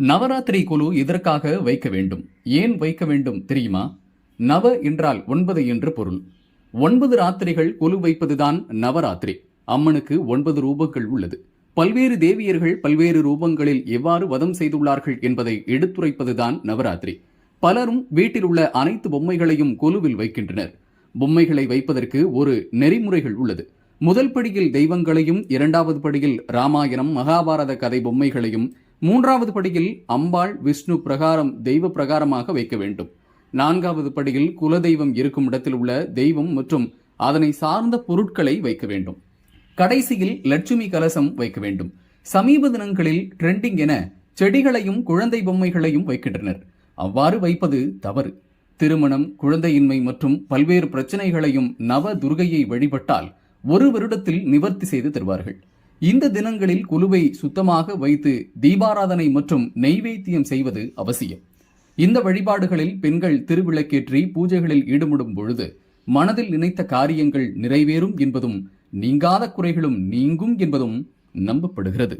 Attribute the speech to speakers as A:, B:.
A: நவராத்திரி குழு இதற்காக வைக்க வேண்டும். ஏன் வைக்க வேண்டும் தெரியுமா? நவ என்றால் ஒன்பது என்று பொருள். ஒன்பது ராத்திரிகள் குழு வைப்பதுதான் நவராத்திரி. அம்மனுக்கு ஒன்பது ரூபங்கள் உள்ளது. பல்வேறு தேவியர்கள் பல்வேறு ரூபங்களில் எவ்வாறு வதம் செய்துள்ளார்கள் என்பதை எடுத்துரைப்பதுதான் நவராத்திரி. பலரும் வீட்டில் உள்ள அனைத்து பொம்மைகளையும் கொலுவில் வைக்கின்றனர். பொம்மைகளை வைப்பதற்கு ஒரு நெறிமுறைகள் உள்ளது. முதல் படியில் தெய்வங்களையும் இரண்டாவது படியில் ராமாயணம் மகாபாரத கதை பொம்மைகளையும் மூன்றாவது படியில் அம்பாள் விஷ்ணு பிரகாரம் தெய்வ பிரகாரமாக வைக்க வேண்டும். நான்காவது படியில் குலதெய்வம் இருக்கும் இடத்தில் உள்ள தெய்வம் மற்றும் அதனை சார்ந்த பொருட்களை வைக்க வேண்டும். கடைசியில் லட்சுமி கலசம் வைக்க வேண்டும். சமீப தினங்களில் ட்ரெண்டிங் என செடிகளையும் குழந்தை பொம்மைகளையும் வைக்கின்றனர். அவ்வாறு வைப்பது தவறு. திருமணம் குழந்தையின்மை மற்றும் பல்வேறு பிரச்சனைகளையும் நவ துர்கையை வழிபட்டால் ஒரு வருடத்தில் நிவர்த்தி செய்து தருவார்கள். இந்த தினங்களில் குழுவை சுத்தமாக வைத்து தீபாராதனை மற்றும் நெய்வேத்தியம் செய்வது அவசியம். இந்த வழிபாடுகளில் பெண்கள் திருவிளக்கேற்றி பூஜைகளில் ஈடுபடும் பொழுது மனதில் நினைத்த காரியங்கள் நிறைவேறும் என்பதும் நீங்காத குறைகளும் நீங்கும் என்பதும் நம்பப்படுகிறது.